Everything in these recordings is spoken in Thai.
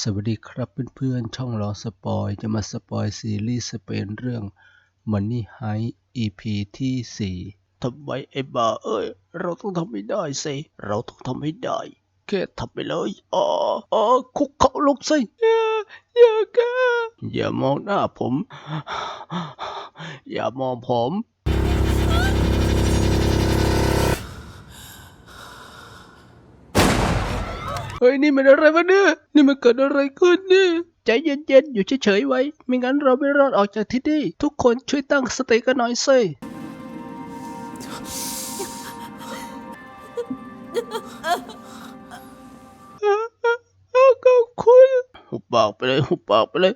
สวัสดีครับเพื่อนๆ ช่องรอสปอยจะมาสปอยซีรีส์สเปนเรื่อง Money Heist EP ที่ 4 ทำไมไอ้บ้าเอ้ย เราต้องทำให้ได้สิ เราต้องทำให้ได้ แค่ทำไปเลยอ๋ออ๋อคุกเข่าลงสิอย่าอย่าแกอย่ามองหน้าผม อย่ามองผม ฮ้ยนี่มันอะไรวะเนี่ย นี่มันเกิดอะไรขึ้นเนี่ยใจเย็นๆ อยู่เฉยๆไว้ ไม่งั้นเราไม่รอดออกจากที่นี่ ทุกคนช่วยตั้งสติกันหน่อยสิขอบคุณหุบปากไปเลยหุบปากไปเลย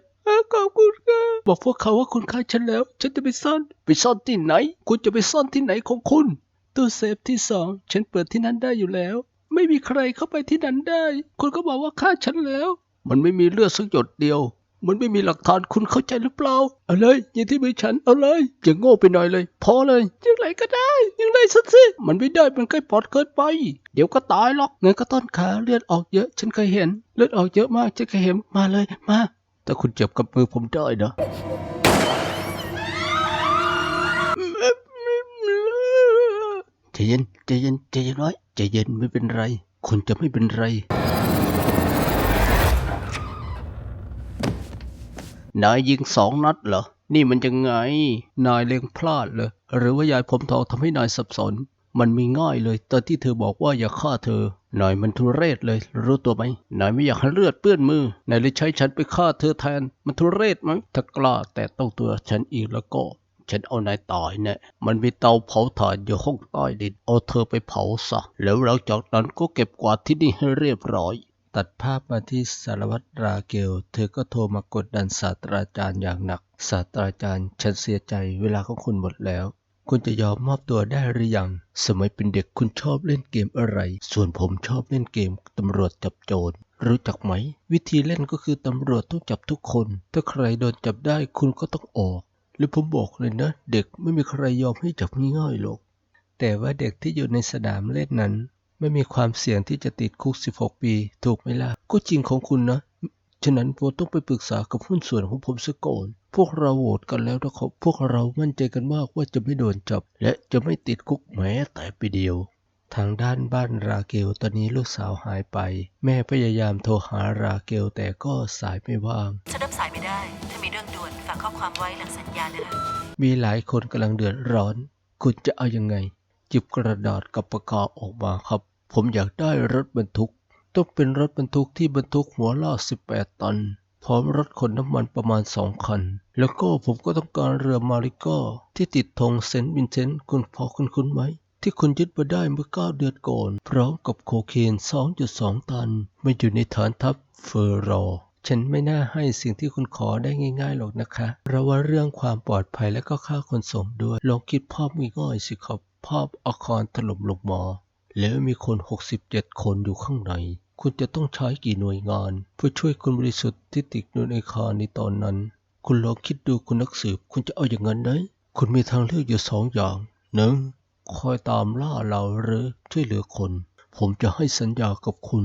ขอบคุณค่ะบอกพวกเขาว่าคุณฆ่าฉันแล้ว ฉันจะไปซ่อน ไปซ่อนที่ไหน คุณจะไปซ่อนที่ไหนของคุณ ตู้เซฟที่สอง ฉันเปิดที่นั้นได้อยู่แล้ว ไม่มีใครเข้าไปที่นั้นได้ คุณก็บอกว่าฆ่าฉันแล้ว มันไม่มีเลือดสักหยดเดียว มันไม่มีหลักฐานคุณเข้าใจหรือเปล่า เอาเลยยิงที่มือฉันเอาเลยอย่าโง่ไปหน่อยเลย พอเลยยังไงก็ได้ยังไงสักสิมันไม่ได้มันใกล้ปอดเกินไป เดี๋ยวก็ตายหรอกเงินก็ต้นขาเลือดออกเยอะ ฉันเคยเห็น เลือดออกเยอะมากฉันเคยเห็นมาเลยมาแต่คุณเจ็บกับมือผมได้นะใจเย็นใจเย็นใจเย็นไว้ ใจเย็นไม่เป็นไรคุณจะไม่เป็นไร นายยิงสองนัดเหรอ นี่มันยังไง นายเล็งพลาดเหรอ หรือว่ายายผมทองทำให้นายสับสน มันมีง่ายเลย ตอนที่เธอบอกว่าอย่าฆ่าเธอ นายมันทุเรศเลย รู้ตัวไหม นายไม่อยากให้เลือดเปื้อนมือ นายเลยใช้ฉันไปฆ่าเธอแทน มันทุเรศไหมถ้ากล้าแต่ต้องตัวฉันอีกแล้วก็ ฉันเอานายตายแน่มันมีเตาเผาถ่านอยู่ห้องใต้ดินเอาเธอไปเผาซะแล้วหลังจากนั้นก็เก็บกวาดที่นี่ให้เรียบร้อย ตัดภาพมาที่สารวัตรราเกล เธอก็โทรมากดดันศาสตราจารย์อย่างหนัก ศาสตราจารย์ ฉันเสียใจเวลาของคุณหมดแล้ว คุณจะยอมมอบตัวได้หรือยัง สมัยเป็นเด็กคุณชอบเล่นเกมอะไร ส่วนผมชอบเล่นเกมตำรวจจับโจรรู้จักไหม วิธีเล่นก็คือตำรวจต้องจับทุกคน ถ้าใครโดนจับได้คุณก็ต้องออก หรือผมบอกเลยนะ เด็กไม่มีใครยอมให้จับง่ายๆหรอก แต่ว่าเด็กที่อยู่ในสนามเล่นนั้น ไม่มีความเสี่ยงที่จะติดคุก 16 ปี ถูกไหมล่ะ ก็จริงของคุณนะ ฉะนั้นผมต้องไปปรึกษากับหุ้นส่วนของผมซะก่อน พวกเราโหวตกันแล้วนะครับ พวกเรามั่นใจกันมากว่าจะไม่โดนจับ และจะไม่ติดคุกแม้แต่ปีเดียวทางด้านบ้านราเกลตอนนี้ลูกสาวหายไป แม่พยายามโทรหาราเกลแต่ก็สายไม่ว่างฉันรับส ไม่ได้ ถ้ามีเรื่องด่วนฝากข้อความไว้หลังสัญญาณนะคะมีหลายคนกำลังเดือดร้อน คุณจะเอายังไง จิบกระดาษกับปากกาออกมาครับ ผมอยากได้รถบรรทุก ต้องเป็นรถบรรทุกที่บรรทุกหัวลาก18 ตัน พร้อมรถขนน้ำมันประมาณ2คัน แล้วก็ผมก็ต้องการเรือมาริโก้ที่ติดธงเซนต์วินเซนต์คุณพอคุณคุ้นไหมที่คุณยึดมาได้เมื่อ 9 เดือนก่อน พร้อมกับโคเคน 2.2 ตัน มาอยู่ในฐานทัพเฟอร์รอ ฉันไม่น่าให้สิ่งที่คุณขอได้ง่ายๆหรอกนะคะเพราะว่าเรื่องความปลอดภัยและก็ค่าขนส่งด้วย ลองคิดภาพง่ายๆสิครับภาพอาคารถล่มลงมาแล้วมีคน 67 คนอยู่ข้างใน คุณจะต้องใช้กี่หน่วยงาน เพื่อช่วยคนบริสุทธิ์ที่ติดอยู่ในอาคารในตอนนั้น คุณลองคิดดูคุณนักสืบ คุณจะเอาอย่างนั้นไหมคุณมีทางเลือกอยู่สองอย่างหนึ่งคอยตามล่าเราหรือช่วยเหลือคน ผมจะให้สัญญากับคุณ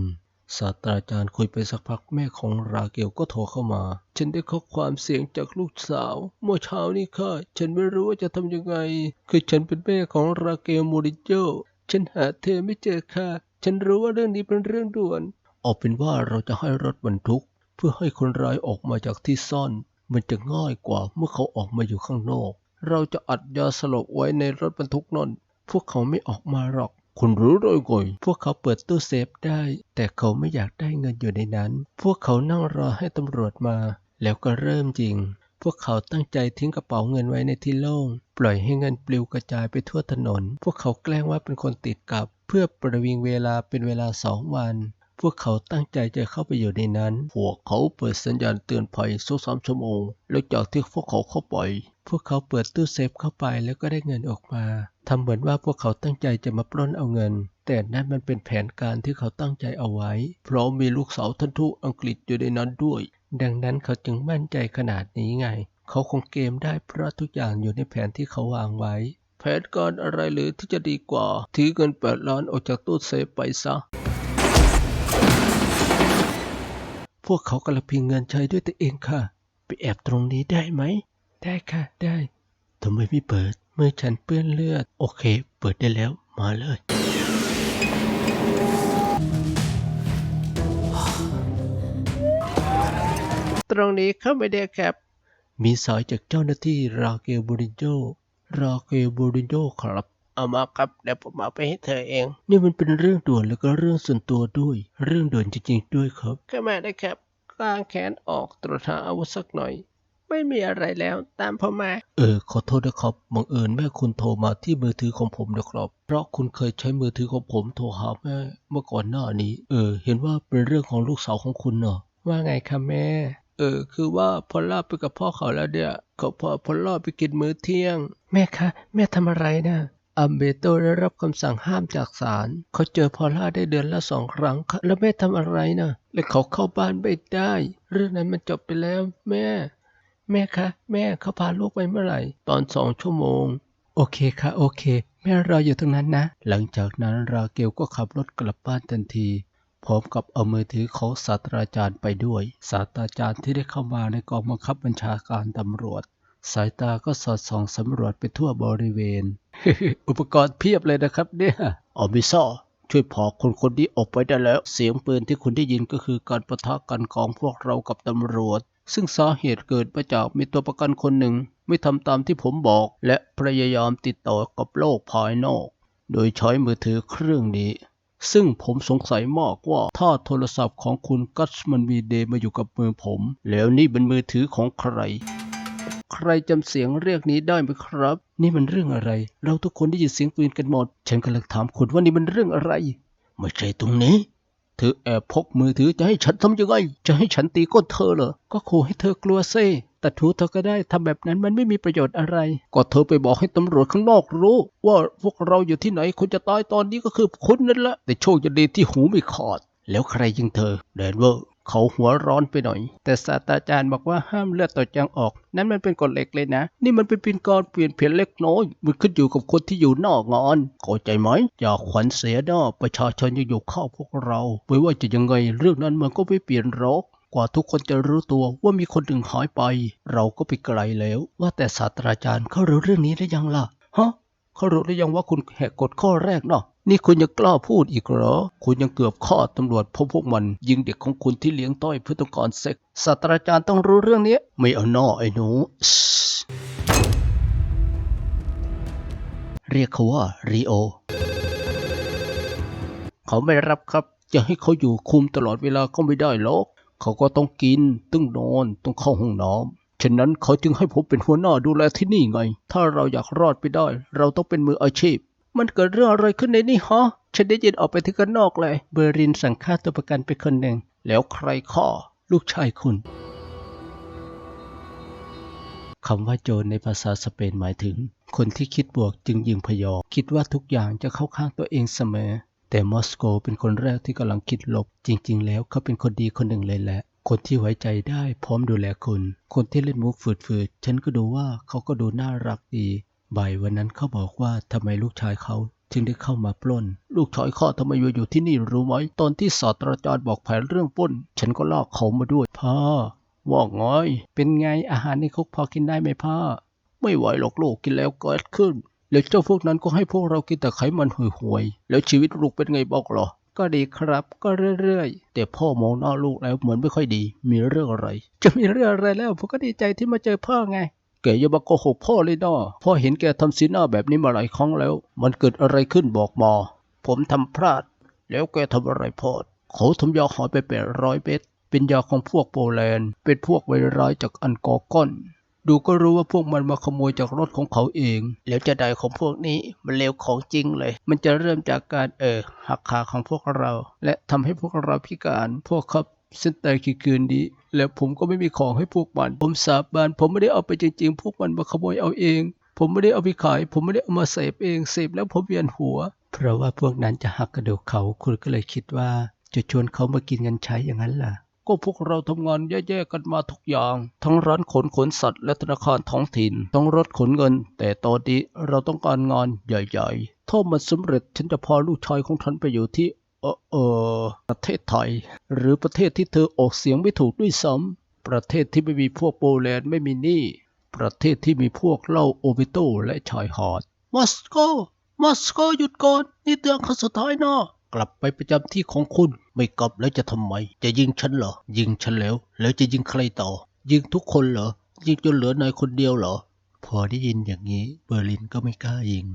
ศาสตราจารย์คุยไปสักพักแม่ของราเกลก็โทรเข้ามา ฉันได้ข้อความเสียงจากลูกสาว เมื่อเช้านี้ค่ะ ฉันไม่รู้ว่าจะทำยังไง คือฉันเป็นแม่ของราเกลมูริโจฉันหาเธอไม่เจอค่ะ ฉันรู้ว่าเรื่องนี้เป็นเรื่องด่วนเอาเป็นว่าเราจะให้รถบรรทุก เพื่อให้คนร้ายออกมาจากที่ซ่อน มันจะง่ายกว่าเมื่อเขาออกมาอยู่ข้างนอก เราจะอัดยาสลบไว้ในรถบรรทุกนั่นพวกเขาไม่ออกมาหรอก คุณรู้ได้ไงพวกเขาเปิดตู้เซฟได้ แต่เขาไม่อยากได้เงินอยู่ในนั้น พวกเขานั่งรอให้ตำรวจมา แล้วก็เริ่มจริง พวกเขาตั้งใจทิ้งกระเป๋าเงินไว้ในที่โล่ง ปล่อยให้เงินปลิวกระจายไปทั่วถนน พวกเขาแกล้งว่าเป็นคนติดกับ เพื่อประวิงเวลาเป็นเวลาสองวัน พวกเขาตั้งใจจะเข้าไปอยู่ในนั้น พวกเขาเปิดสัญญาณเตือนภัยสองสามชั่วโมง แล้วจากที่พวกเขาเข้าไป พวกเขาเปิดตู้เซฟเข้าไปแล้วก็ได้เงินออกมา ทำเหมือนว่าพวกเขาตั้งใจจะมาปล้นเอาเงิน แต่นั่นมันเป็นแผนการที่เขาตั้งใจเอาไว้ เพราะมีลูกสาวท่านทูตอังกฤษอยู่ในนั้นด้วย ดังนั้นเขาจึงมั่นใจขนาดนี้ไง เขาคงเกมได้เพราะทุกอย่างอยู่ในแผนที่เขาวางไว้ แผนการอะไรหรือที่จะดีกว่าถือเงินแปดล้านออกจากตู้เซฟไปซะพวกเขากำลังพิงเงินใช้ด้วยตัวเองค่ะ ไปแอบตรงนี้ได้ไหม ได้ค่ะ ได้ทำไมไม่เปิด เมื่อฉันเปื้อนเลือด โอเค เปิดได้แล้วมาเลย ตรงนี้เข้าไม่ได้ครับ มีสายจากเจ้าหน้าที่ราเกลบูรินโจราเกลบูรินโจครับเอามาครับเดี๋ยวผมเอาไปให้เธอเอง นี่มันเป็นเรื่องด่วนแล้วก็เรื่องส่วนตัวด้วย เรื่องด่วนจริงๆด้วยครับเข้ามาได้ครับกางแขนออกตรวจหาอาวุธสักหน่อย ไม่มีอะไรแล้วตามผมมา เออ ขอโทษนะครับบังเอิญแม่คุณโทรมาที่มือถือของผมนะครับ เพราะคุณเคยใช้มือถือของผมโทรหาแม่เมื่อก่อนหน้านี้ เออ เห็นว่าเป็นเรื่องของลูกสาวของคุณเนาะว่าไงคะแม่ เออ คือว่าพอลล่าไปกับพ่อเขาแล้วเนี่ยเขาพาพอลล่าไปกินมื้อเที่ยง แม่คะ แม่ทำอะไรนะอัมเบโตได้รับคำสั่งห้ามจากศาลเขาเจอพอลล่าได้เดือนละสองครั้งค่ะแล้วแม่ทำอะไรนะ แล้วเขาเข้าบ้านไม่ได้ เรื่องนั้นมันจบไปแล้วแม่ แม่คะ แม่เขาพาลูกไปเมื่อไหร่ ตอนสองชั่วโมง โอเคค่ะ โอเค แม่รออยู่ตรงนั้นนะ หลังจากนั้นราเกลก็ขับรถกลับบ้านทันที พร้อมกับเอามือถือของศาสตราจารย์ไปด้วย ศาสตราจารย์ที่ได้เข้ามาในกองบังคับบัญชาการตำรวจ สายตาก็สอดส่องสำรวจไปทั่วบริเวณ อุปกรณ์เพียบเลยนะครับเนี่ยออมิซ่าช่วยพอคนคนนี้ออกไปได้แล้ว เสียงปืนที่คุณได้ยินก็คือการประทะกันของพวกเรากับตำรวจ ซึ่งสาเหตุเกิดมาจากมีตัวประกันคนหนึ่งไม่ทำตามที่ผมบอก และพยายามติดต่อกับโลกภายนอก โดยใช้มือถือเครื่องนี้ ซึ่งผมสงสัยมากว่าถ้าโทรศัพท์ของคุณกัสมันมีเดมาอยู่กับมือผม แล้วนี่เป็นมือถือของใคร ใครจำเสียงเรียกนี้ได้ไหมครับ นี่มันเรื่องอะไร เราทุกคนได้ยินเสียงปืนกันหมด ฉันกำลังถามคุณว่านี่มันเรื่องอะไร ไม่ใช่ตรงนี้ เธอแอบพกมือถือจะให้ฉันทำยังไง จะให้ฉันตีก้นเธอเหรอ ก็ขู่ให้เธอกลัวเซ่แต่ทูเธอก็ได้ทำแบบนั้นมันไม่มีประโยชน์อะไร ก็เธอไปบอกให้ตำรวจข้างนอกรู้ ว่าพวกเราอยู่ที่ไหนคนจะตายตอนนี้ก็คือคุณนั่นแหละแต่โชคจะดีที่หูไม่ขาดแล้วใครยิงเธอแดนเวอร์ เขาหัวร้อนไปหน่อย แต่ศาสตราจารย์บอกว่าห้ามเลือดต่อจางออก นั่นมันเป็นกฎเหล็กเลยนะ นี่มันเป็นเพียงการเปลี่ยนเพียงเล็กน้อย มันขึ้นอยู่กับคนที่อยู่นอกงานเข้าใจไหมอย่าขวัญเสียหน้าประชาชนยังอยู่เข้าพวกเราไม่ว่าจะยังไงเรื่องนั้นมันก็ไม่เปลี่ยนหรอกกว่าทุกคนจะรู้ตัวว่ามีคนหนึ่งหายไป เราก็ไปไกลแล้ว ว่าแต่ศาสตราจารย์เขารู้เรื่องนี้หรือยังล่ะฮะเขารู้หรือยังว่าคุณแหกกฎข้อแรกเนาะ นี่คุณยังกล้าพูดอีกเหรอ คุณยังเกือบฆ่าตำรวจพราะพวกมัน ยิงเด็กของคุณที่เลี้ยงต้อยเพื่อต้องการเซ็กส์ศาสตราจารย์ต้องรู้เรื่องนี้ ไม่เอาหน้อไอ้หนู เรียกเขาว่ารีโอ เขาไม่รับครับ จะให้เขาอยู่คุมตลอดเวลาก็ไม่ได้หรอกเขาก็ต้องกิน ต้องนอน ต้องเข้าห้องน้ำฉะนั้นเขาจึงให้ผมเป็นหัวหน้าดูแลที่นี่ไง ถ้าเราอยากรอดไปได้ เราต้องเป็นมืออาชีพ มันเกิดเรื่องอะไรขึ้นในนี่ฮะ ฉันได้ยินออกไปที่ข้างนอกเลย เบอร์รินสั่งฆ่าตัวประกันไปคนหนึ่ง แล้วใครฆ่าลูกชายคุณ คำว่าโจรในภาษาสเปนหมายถึง คนที่คิดบวกจึงยิงพยอง คิดว่าทุกอย่างจะเข้าข้างตัวเองเสมอ แต่มอสโกเป็นคนแรกที่กำลังคิดลบ จริง ๆ แล้วเขาเป็นคนดีคนหนึ่งเลยแหละคนที่ไว้ใจได้พร้อมดูแลคุณ คนที่เล่นมุกฝืดๆ ฉันก็ดูว่าเขาก็ดูน่ารักดี บ่ายวันนั้นเขาบอกว่าทำไมลูกชายเขาจึงได้เข้ามาปล้น ลูกชายข้าทำไมมาอยู่ที่นี่รู้ไหม ตอนที่ศาสตราจารย์บอกแผนเรื่องปล้น ฉันก็ลากเขามาด้วยพ่อว่าไงเป็นไงอาหารในคุกพอกินได้ไหมพ่อ ไม่ไหวหรอกลูกกินแล้วเกิดขึ้น แล้วเจ้าพวกนั้นก็ให้พวกเรากินแต่ไขมันห่วยๆแล้วชีวิตลูกเป็นไงบอกหรอ ก็ดีครับ ก็เรื่อยๆ แต่พ่อมองหน้าลูกแล้วเหมือนไม่ค่อยดี มีเรื่องอะไร จะมีเรื่องอะไรแล้วผมก็ดีใจที่มาเจอพ่อไง แกอย่ามาโกหกพ่อเลยนะพ่อเห็นแกทำสีหน้าแบบนี้มาหลายครั้งแล้ว มันเกิดอะไรขึ้นบอกมา ผมทำพลาด แล้วแกทำอะไรพอด เขาทำยาหอยไปแปดร้อยเม็ดเป็นยาของพวกโปแลนด์ เป็นพวกไวร้ายจากอันกอก้อน ดูก็รู้ว่าพวกมันมาขโมยจากรถของเขาเอง แล้วจะได้ของพวกนี้มันเลวของจริงเลย มันจะเริ่มจากการเออหักขาของพวกเรา และทำให้พวกเราพิการ พวกครับเส้นแต่กี่คืนนี้ แล้วผมก็ไม่มีของให้พวกมัน ผมสาบานผมไม่ได้เอาไปจริง ๆ พวกมันมาขโมยเอาเอง ผมไม่ได้เอาไปขาย ผมไม่ได้เอามาเสพเองเสพแล้วผมเวียนหัว เพราะว่าพวกนั้นจะหักกระดูกเขาคุณก็เลยคิดว่า จะชวนเขามากินเงินใช้อย่างนั้นล่ะก็พวกเราทำงานแย่ๆกันมาทุกอย่าง ทั้งร้านขนขนสัตว์และธนาคารท้องถิ่น ทั้งรถขนเงิน แต่ตอนนี้เราต้องการงานใหญ่ๆ ถ้ามันสำเร็จฉันจะพาลูกชายของฉันไปอยู่ที่ เออเออประเทศไทย หรือประเทศที่เธอออกเสียงไม่ถูกด้วยซ้ำประเทศที่ไม่มีพวกโปแลนด์ไม่มีหนี้ประเทศที่มีพวกเหล้าโอบิโตและชายหาดมอสโกมอสโกหยุดก่อน นี่เตือนครั้งสุดท้ายนะกลับไปประจำที่ของคุณ ไม่กลับแล้วจะทำไม จะยิงฉันเหรอ ยิงฉันแล้ว แล้วจะยิงใครต่อ ยิงทุกคนเหรอ ยิงจนเหลือนายคนเดียวเหรอ พอได้ยินอย่างนี้ เบอร์ลินก็ไม่กล้ายิง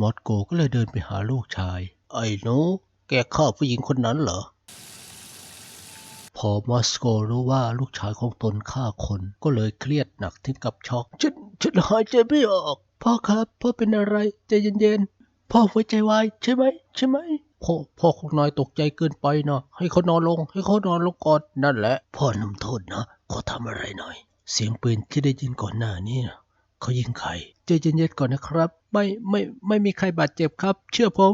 มอสโกก็เลยเดินไปหาลูกชาย ไอ้หนู แกฆ่าผู้หญิงคนนั้นเหรอ พอมอสโกรู้ว่าลูกชายของตนฆ่าคนก็เลยเครียดหนักถึงกับช็อกฉันฉันหายใจไม่ออก พ่อครับพ่อเป็นอะไรใจเย็นๆ พ่อหัวใจวายใช่ไหมใช่ไหมพ่อพ่อของนายตกใจเกินไปนะให้เขานอนลง ให้เขานอนลงก่อนนั่นแหละ พ่อนำโทษนะขอทำอะไรหน่อย เสียงปืนที่ได้ยินก่อนหน้านี้นะเขายิงใครใจเย็นๆก่อนนะครับ ไม่ไม่ไม่มีใครบาดเจ็บครับ เชื่อผม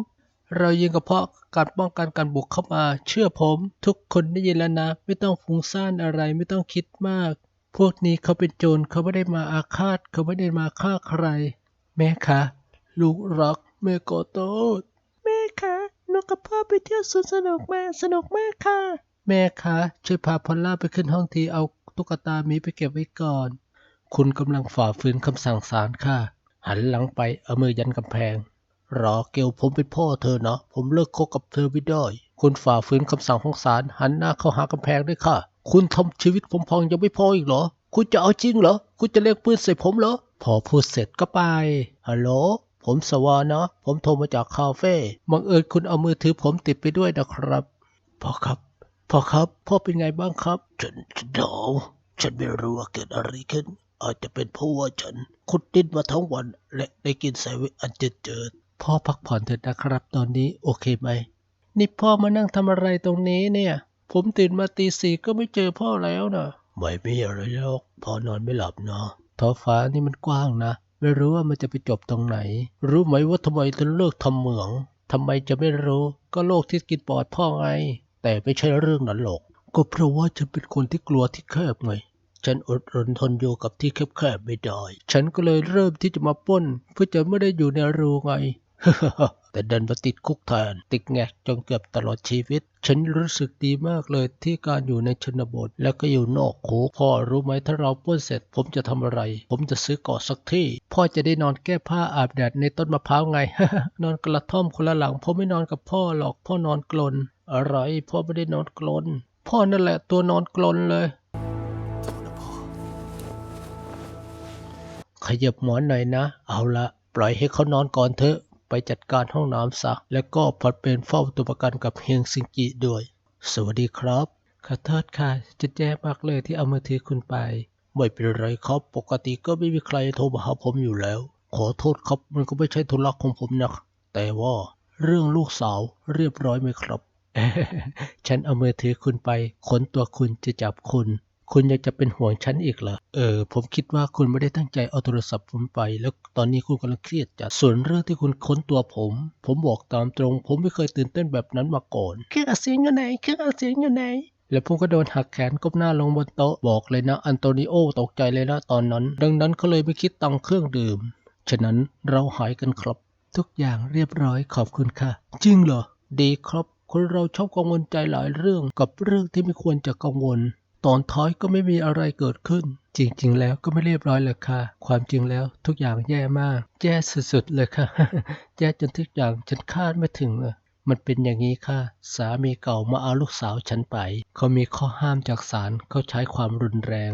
เรายิงก็เพาะการป้องกันการบุกเข้ามา เชื่อผม ทุกคนได้ยินแล้วนะ ไม่ต้องฟุ้งซ่านอะไรไม่ต้องคิดมาก พวกนี้เขาเป็นโจรเขาไม่ได้มาอาฆาตเขาไม่ได้มาฆ่าใคร แม่คะลูกรักแม่ขอโทษแม่คะนูกับพ่อไปเที่ยวสวนสนุกมาสนุกมากค่ะ แม่คะช่วยพาพอลล่าไปขึ้นห้องทีเอาตุ๊กตาหมีไปเก็บไว้ก่อน คุณกำลังฝ่าฝืนคำสั่งศาลค่ะ หันหลังไปเอามือยันกำแพง รอเกลผมเป็นพ่อเธอนะ ผมเลิกคบกับเธอไม่ได้ คุณฝ่าฝืนคำสั่งของศาลหันหน้าเข้าหากำแพงด้วยค่ะ คุณทำชีวิตผมพังยังไม่พออีกเหรอ คุณจะเอาจริงเหรอ คุณจะเลียงปืนใส่ผมเหรอ พอพูดเสร็จก็ไป ฮัลโหล ผมสวานะ ผมโทรมาจากคาเฟ่ บังเอิญคุณเอามือถือผมติดไปด้วยนะครับ พ่อครับ พ่อครับ พ่อเป็นไงบ้างครับ ฉันฉันหนาวฉันไม่รู้ว่าเกิดอะไรขึ้นอาจจะเป็นเพราะว่าฉันคุดดิ้นมาทั้งวันและได้กินแซนด์วิอันเจิดๆ พ่อพักผ่อนเถอะนะครับ ตอนนี้โอเคไหม นี่พ่อมานั่งทำอะไรตรงนี้เนี่ย ผมตื่นมาตีสี่ก็ไม่เจอพ่อแล้วนะไม่มีอะไรหรอกพ่อนอนไม่หลับเนาะท้องฟ้านี่มันกว้างนะ ไม่รู้ว่ามันจะไปจบตรงไหน รู้ไหมว่าทำไมถึงเลิกทำเหมืองทำไมจะไม่รู้ก็โลกที่กินปอดพ่อไง แต่ไม่ใช่เรื่องนั้นหรอกก็เพราะว่าฉันเป็นคนที่กลัวที่แคบไง ฉันอดรนทนอยู่กับที่แคบๆไม่ได้ ฉันก็เลยเริ่มที่จะมาปล้น เพื่อจะไม่ได้อยู่ในรูไง แต่ดันมาติดคุกแทนติดแงกจนเกือบตลอดชีวิต ฉันรู้สึกดีมากเลยที่การอยู่ในชนบท แล้วก็อยู่นอกคุกพ่อรู้ไหมถ้าเราป้นเสร็จ ผมจะทำอะไร ผมจะซื้อเกาะสักที่ พ่อจะได้นอนแก้ผ้าอาบแดดในต้นมะพร้าวไง นอนกระท่อมคนละหลัง ผมไม่นอนกับพ่อหรอกพ่อนอนกลน อะไร พ่อไม่ได้นอนกลน พ่อนั่นแหละตัวนอนกลนเลยขยับหมอนหน่อยนะ เอาละปล่อยให้เขานอนก่อนเถอะ ไปจัดการห้องน้ำซะ แล้วก็ผัดเป็นเฝ้าตัวประกันกับเฮงซิงกิด้วย สวัสดีครับ ขอโทษค่ะจะแย่มากเลยที่เอามือถือคุณไป ไม่เป็นไรครับ ปกติก็ไม่มีใครโทรมาหาผมอยู่แล้ว ขอโทษครับมันก็ไม่ใช่ธุระของผมนะแต่ว่าเรื่องลูกสาวเรียบร้อยไหมครับ ฉันเอามือถือคุณไป ค้นตัวคุณจะจับคุณ คุณยังจะเป็นห่วงฉันอีกเหรอ เออ ผมคิดว่าคุณไม่ได้ตั้งใจเอาโทรศัพท์ผมไป แล้วตอนนี้คุณกำลังเครียดจัด ส่วนเรื่องที่คุณค้นตัวผม ผมบอกตามตรง ผมไม่เคยตื่นเต้นแบบนั้นมาก่อน เครื่องอัดเสียงอยู่ไหน เครื่องอัดเสียงอยู่ไหนแล้วผมก็โดนหักแขนก้มหน้าลงบนโต๊ะบอกเลยนะ อันโตนิโอตกใจเลยนะตอนนั้น ดังนั้นเขาเลยไม่คิดตังเครื่องดื่ม ฉะนั้นเราหายกันครับ ทุกอย่างเรียบร้อยขอบคุณค่ะ จริงเหรอ ดีครับ คนเราชอบกังวลใจหลายเรื่องกับเรื่องที่ไม่ควรจะกังวล ตอนท้ายก็ไม่มีอะไรเกิดขึ้น จริง ๆ แล้วก็ไม่เรียบร้อยเลยค่ะ ความจริงแล้วทุกอย่างแย่มาก แย่สุดๆเลยค่ะ แย่จนทุกอย่างฉันคาดไม่ถึงเลยมันเป็นอย่างนี้ค่ะ สามีเก่ามาเอาลูกสาวฉันไป เขามีข้อห้ามจากศาลเขาใช้ความรุนแรง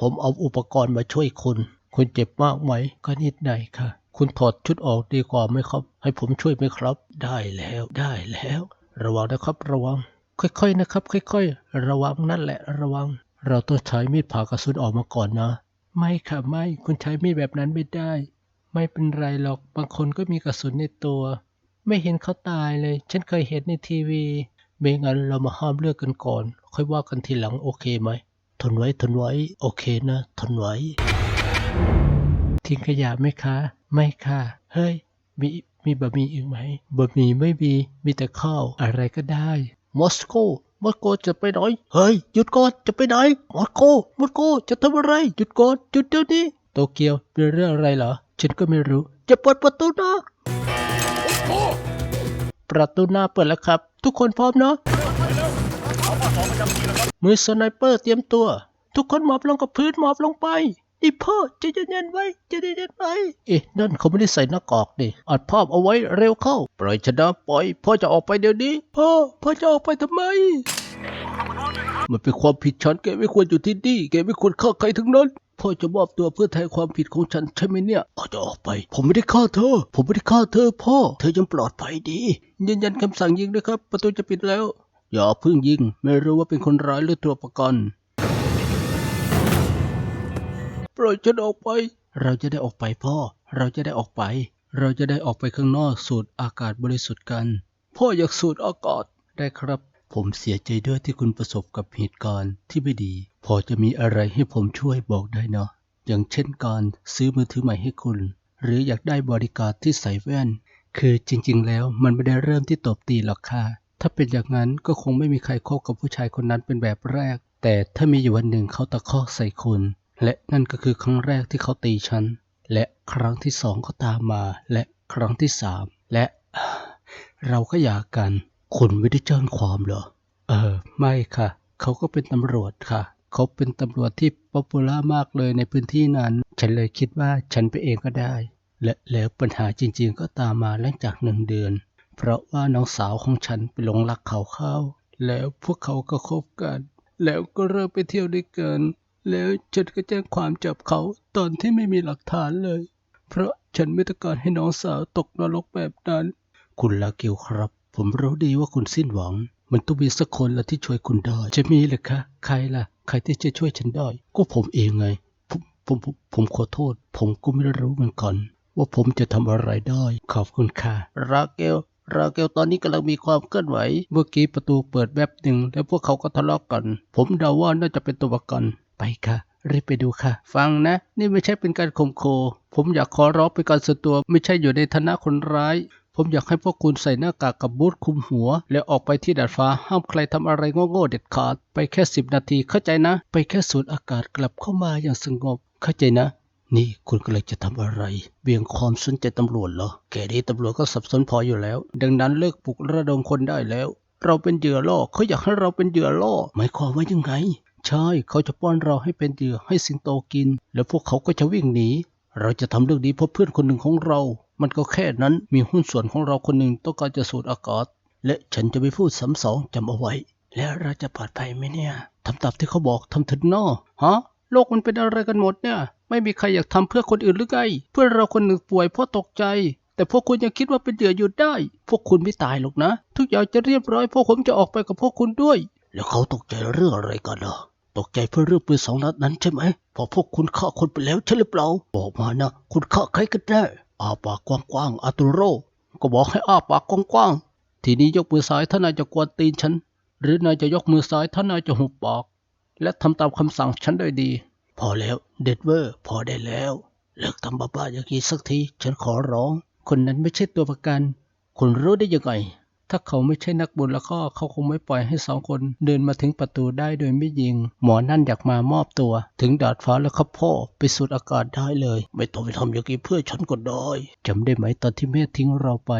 ผมเอาอุปกรณ์มาช่วยคุณ คุณเจ็บมากไหมก็นิดหน่อยค่ะ คุณถอดชุดออกดีกว่าไหมครับ ให้ผมช่วยไหมครับ ได้แล้ว ได้แล้ว ระวังนะครับระวัง ค่อยๆนะครับ ค่อยๆ ระวังนั่นแหละระวัง เราต้องใช้มีดผ่ากระสุนออกมาก่อนนะ ไม่ค่ะไม่คุณใช้มีดแบบนั้นไม่ได้ ไม่เป็นไรหรอกบางคนก็มีกระสุนในตัว ไม่เห็นเขาตายเลย ฉันเคยเห็นในทีวีไม่งั้นเรามาห้ามเลือกกันก่อน ค่อยว่ากันทีหลังโอเคไหมทนไว้ทนไว้โอเคนะทนไว้ทิ้งขยะไหมคะ ไม่ค่ะ เฮ้ย มี มีบะหมี่อีกไหมบะหมี่ไม่มีมีแต่ข้าวอะไรก็ได้มอสโกมอสโกจะไปไหนเฮ้ยหยุดก่อนจะไปไหนมอสโกมอสโกจะทำอะไรหยุดก่อนหยุดเดี๋ยวนี้โตเกียวเป็นเรื่องอะไรเหรอฉันก็ไม่รู้ จะเปิดประตูนะประตูหน้าเปิดแล้วครับ ทุกคนพร้อมเนาะมือสไนเปอร์เตรียมตัว ทุกคนหมอบลงกับพื้นหมอบลงไป นี่พ่อใจะเย็นๆไว้ใจะเย็นๆไว้เอ๊ะนั่นเขาไม่ได้ใส่หน้ากากนี่อัดภาพเอาไว้เร็วเข้า ปล่อยชนะปล่อย พ่อจะออกไปเดี๋ยวนี้ พ่อ พ่อจะออกไปทำไม มันเป็นความผิดฉันแกไม่ควรอยู่ที่นี่แกไม่ควรฆ่าใครทั้งนั้นพ่อจะมอบตัวเพื่อแทนความผิดของฉันใช่ไหมเนี่ยพ่อจะออกไป ผมไม่ได้ฆ่าเธอ ผมไม่ได้ฆ่าเธอ พ่อ เธอยังปลอดภัยดี ยืนยันคำสั่งยิงด้วยครับ ประตูจะปิดแล้ว อย่าเพิ่งยิง ไม่รู้ว่าเป็นคนร้ายหรือตัวประกัน ปล่อยฉันออกไป เราจะได้ออกไปพ่อ เราจะได้ออกไป เราจะได้ออกไปข้างนอกสูดอากาศบริสุทธิ์กัน พ่ออยากสูดอากาศได้ครับ ผมเสียใจด้วยที่คุณประสบกับเหตุการณ์ที่ไม่ดี พอจะมีอะไรให้ผมช่วยบอกได้เนาะอย่างเช่นการซื้อมือถือใหม่ให้คุณ หรืออยากได้บริการที่ใส่แว่น คือจริง ๆ แล้วมันไม่ได้เริ่มที่ตบตีหรอกค่ะ ถ้าเป็นอย่างนั้นก็คงไม่มีใครคบกับผู้ชายคนนั้นเป็นแบบแรก แต่ถ้ามีอยู่วันหนึ่งเขาตะคอกใส่คุณ และนั่นก็คือครั้งแรกที่เขาตีฉัน และครั้งที่สองก็ตามมา และครั้งที่สามและเราก็หย่ากัน คุณไม่ได้แจ้งความเหรอ เออ ไม่ค่ะ เขาก็เป็นตำรวจค่ะ เขาเป็นตำรวจที่ป๊อปปูล่ามากเลยในพื้นที่นั้น ฉันเลยคิดว่าฉันไปเองก็ได้ และแล้วปัญหาจริงๆก็ตามมาหลังจากหนึ่งเดือน เพราะว่าน้องสาวของฉันไปหลงรักเขาเข้า แล้วพวกเขาก็คบกัน แล้วก็เริ่มไปเที่ยวด้วยกัน แล้วฉันก็แจ้งความจับเขาตอนที่ไม่มีหลักฐานเลย เพราะฉันไม่ต้องการให้น้องสาวตกนรกแบบนั้น คุณลาเกิวครับ ผมรู้ดีว่าคุณสิ้นหวัง มันต้องมีสักคนละที่ช่วยคุณได้ จะมีเหรือคะ ใครล่ะ ใครที่จะช่วยฉันได้ ก็ผมเองไง ผมผมผมผมขอโทษ ผมก็ไม่รู้เหมือนกัน ว่าผมจะทำอะไรได้ ขอบคุณค่ะราเกลราเกลตอนนี้กำลังมีความเคลื่อนไหว เมื่อกี้ประตูเปิดแวบหนึ่งแล้วพวกเขาก็ทะเลาะกกัน ผมเดาว่าน่าจะเป็นตัวประกัน ไปค่ะ รีบไปดูค่ะ ฟังนะ นี่ไม่ใช่เป็นการข่มโค ผมอยากขอร้องเป็นการส่วนตัว ไม่ใช่อยู่ในฐานะคนร้าย ผมอยากให้พวกคุณใส่หน้ากากกับบูทคลุมหัว แล้วออกไปที่ดาดฟ้า ห้ามใครทำอะไรโง่ๆเด็ดขาด ไปแค่สิบนาทีเข้าใจนะ ไปแค่สูดอากาศกลับเข้ามาอย่างสงบ เข้าใจนะนี่คุณกำลังจะทำอะไร เบี่ยงความสนใจตำรวจเหรอ แกนี้ตำรวจก็สับสนพออยู่แล้ว ดังนั้นเลิกปลุกระดมคนได้แล้ว เราเป็นเหยื่อล่อเขาอยากให้เราเป็นเหยื่อล่อ หมายความว่ายังไง ใช่ เขาจะป้อนเราให้เป็นเหยื่อให้สิงโตกิน แล้วพวกเขาก็จะวิ่งหนี เราจะทำเรื่องนี้เพราะเพื่อนคนหนึ่งของเรา มันก็แค่นั้น มีหุ้นส่วนของเราคนหนึ่งต้องการจะสูดอากาศ และฉันจะไม่พูดซ้ำสองจำเอาไว้ แล้วเราจะปลอดภัยไหมเนี่ย ทำตามที่เขาบอกทำถิดนอฮะ โลกมันเป็นอะไรกันหมดเนี่ย ไม่มีใครอยากทำเพื่อคนอื่นหรือไง เพื่อนเราคนหนึ่งป่วยเพราะตกใจแต่พวกคุณยังคิดว่าเป็นเหยื่ออยู่ได้ พวกคุณไม่ตายหรอกนะ ทุกอย่างจะเรียบร้อย พวกผมจะออกไปกับพวกคุณด้วย แล้วเขาตกใจเรื่องอะไรกันล่ะ ตกใจเพื่อเรื่องปืนสองนัดนั้นใช่ไหม พอพวกคุณฆ่าคนไปแล้วใช่หรือเปล่า บอกมานะ คุณฆ่าใครกันแน่อาปากกว้างๆอาตุโร ก็บอกให้อาปากกว้างๆ ทีนี้ยกมือซ้ายถ้านนายจะกวนตีนฉัน หรือนายจะยกมือซ้ายถ้านายจะหุบปาก และทำตามคำสั่งฉันได้ดี พอแล้ว เด็ดเวอร์ พอได้แล้ว เลิกทำบ้าๆอย่างนี้สักที ฉันขอร้อง คนนั้นไม่ใช่ตัวประกัน คุณรู้ได้ยังไง ถ้าเขาไม่ใช่นักบุญแล้วก็เขาคงไม่ปล่อยให้สองคนเดินมาถึงประตูได้โดยไม่ยิง หมอนั่นอยากมามอบตัว ถึงดาดฟ้าแล้วครับพ่อไปสูดอากาศได้เลย ไม่ต้องไปทำอย่างนี้เพื่อฉันก็ได้จำได้ไหมตอนที่แม่ทิ้งเราไป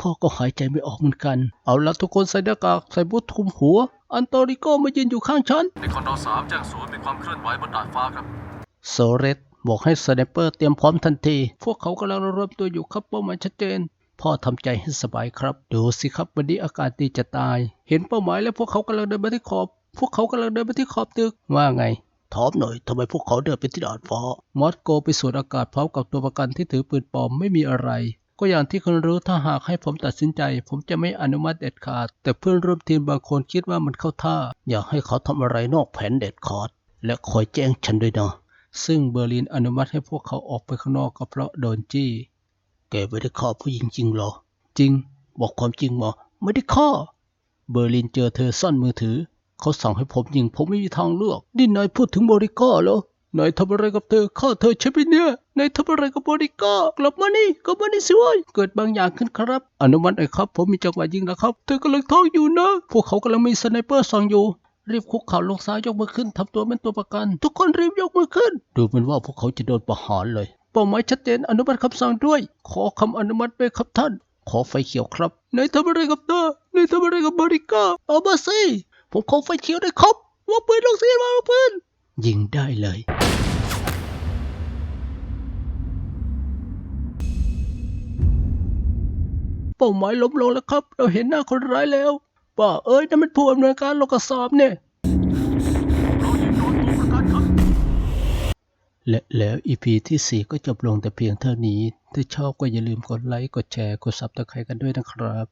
พ่อก็หายใจไม่ออกเหมือนกัน เอาละทุกคนใส่หน้ากากใส่บูทคลุมหัว อันโตริโกมายืนอยู่ข้างฉันในคอนโดสามแจ้งศูนย์มีความเคลื่อนไหวบนดาดฟ้าครับโซเรสบอกให้สไนเปอร์เตรียมพร้อมทันที พวกเขากำลังรวมตัวอยู่ครับเป้าหมายชัดเจน พ่อทำใจให้สบายครับ ดูสิครับวันนี้อากาศดีจะตาย เห็นเป้าหมายแล้วพวกเขากำลังเดินไปที่ขอบ พวกเขากำลังเดินไปที่ขอบตึก ว่าไงถามหน่อยทำไมพวกเขาเดินไปที่ดาดฟ้ามอสโกไปสูดอากาศพร้อมกับตัวประกันที่ถือปืนปลอมไม่มีอะไร ก็อย่างที่คุณรู้ถ้าหากให้ผมตัดสินใจ ผมจะไม่อนุมัติเด็ดขาด แต่เพื่อนร่วมทีมบางคนคิดว่ามันเข้าท่า อยากให้เขาทำอะไรนอกแผนเด็ดขาดและคอยแจ้งฉันด้วยนะซึ่งเบอร์ลินอนุมัติให้พวกเขาออกไปข้างนอกก็เพราะโดนจี้ แกไม่ได้ฆ่าผู้หญิงจริงเหรอ จริง บอกความจริงมาไม่ได้ฆ่า เบอร์ลินเจอเธอซ่อนมือถือ เขาสั่งให้ผมยิง ผมไม่มีทางเลือก นี่นายพูดถึงบริก้าเหรอ นายทำอะไรกับเธอ ฆ่าเธอใช่ไหมเนี่ย นายทำอะไรกับบริก้ากลับมานี่ กลับมานี่สิเว้ยเกิดบางอย่างขึ้นครับ อนุมัติหน่อยครับ ผมมีจังหวะยิงแล้วครับ เธอกำลังท้องอยู่นะ พวกเขากำลังมีสไนเปอร์ส่องอยู่รีบคุกเข่าลงซ้ายยกมือขึ้นทำตัวเป็นตัวประกัน ทุกคนรีบยกมือขึ้น ดูเหมือนว่าพวกเขาจะโดนประหารเลย เป้าหมายชัดเจนอนุมัติคำสั่งด้วย ขอคำอนุมัติด้วยครับท่าน ขอไฟเขียวครับนายทำอะไรกับตานายทำอะไรกับบริก้าเอามาสิผมขอไฟเขียวด้วยครับว่าปืนลงสียมาปืนยิงได้เลยเป้าหมายล้มลงแล้วครับ เราเห็นหน้าคนร้ายแล้วป้าเอ้ยนั่นมันผู้อำนวยการโลกสอบเนี่ย และแล้วอีพีที่ 4 ก็จบลงแต่เพียงเท่านี้ ถ้าชอบก็อย่าลืมกดไลค์ กดแชร์ กดซับตะไคร้กันด้วยนะครับ